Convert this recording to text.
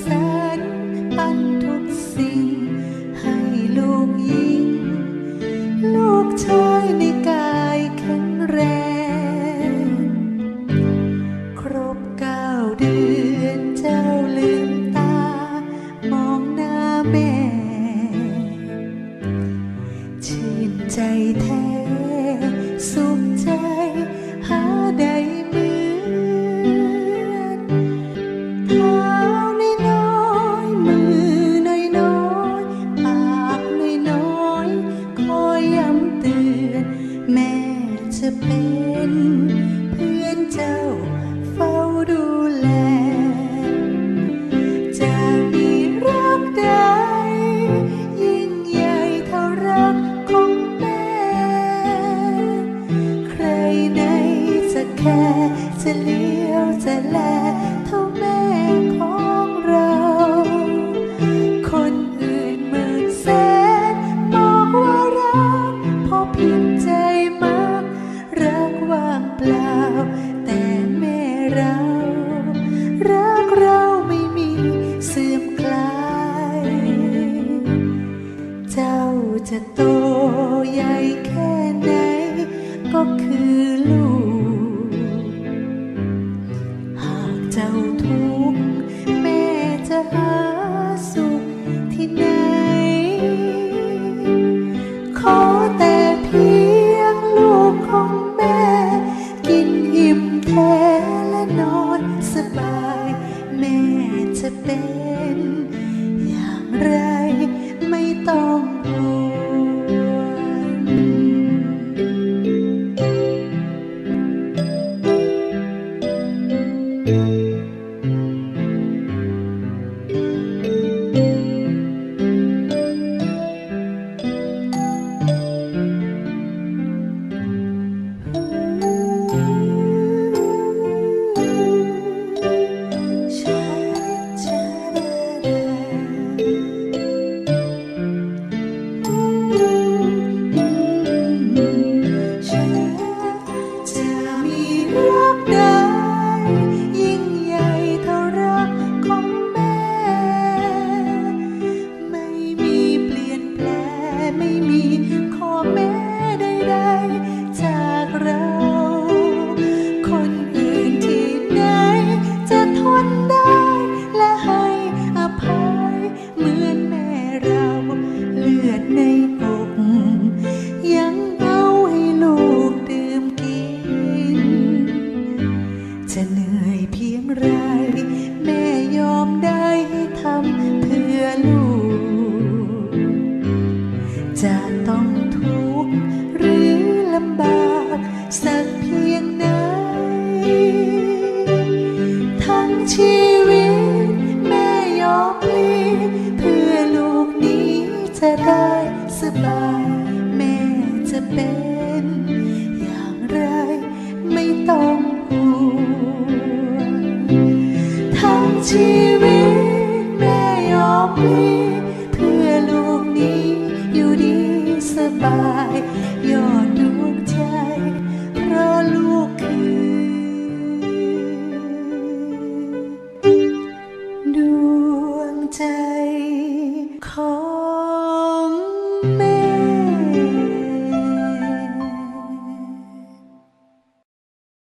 แสนปันทุกสิ่ให้ลูกหญิง ลูกชายในกายแข็งแรง ครบเก้าเดือนเจ้าลืมตา มองหน้าแม่ ชื่นใจแท้ และนอนสบาย แม่จะเป็น อย่างไรไม่ต้องห่ว ในอกยังเอาให้ลูกดื่มกิน จะเหนื่อยเพียงไร แม่ยอมได้ให้ทำเพื่อลูก จะต้องทุกข์หรือลำบากสักเพียงไหนทั้งชีวิต แม่ยอมพลีเพื่อลูกนี้จะได้ บายแม่จะเป็นอย่างไร ไม่ต้องห่วงทั้งชีวิต me.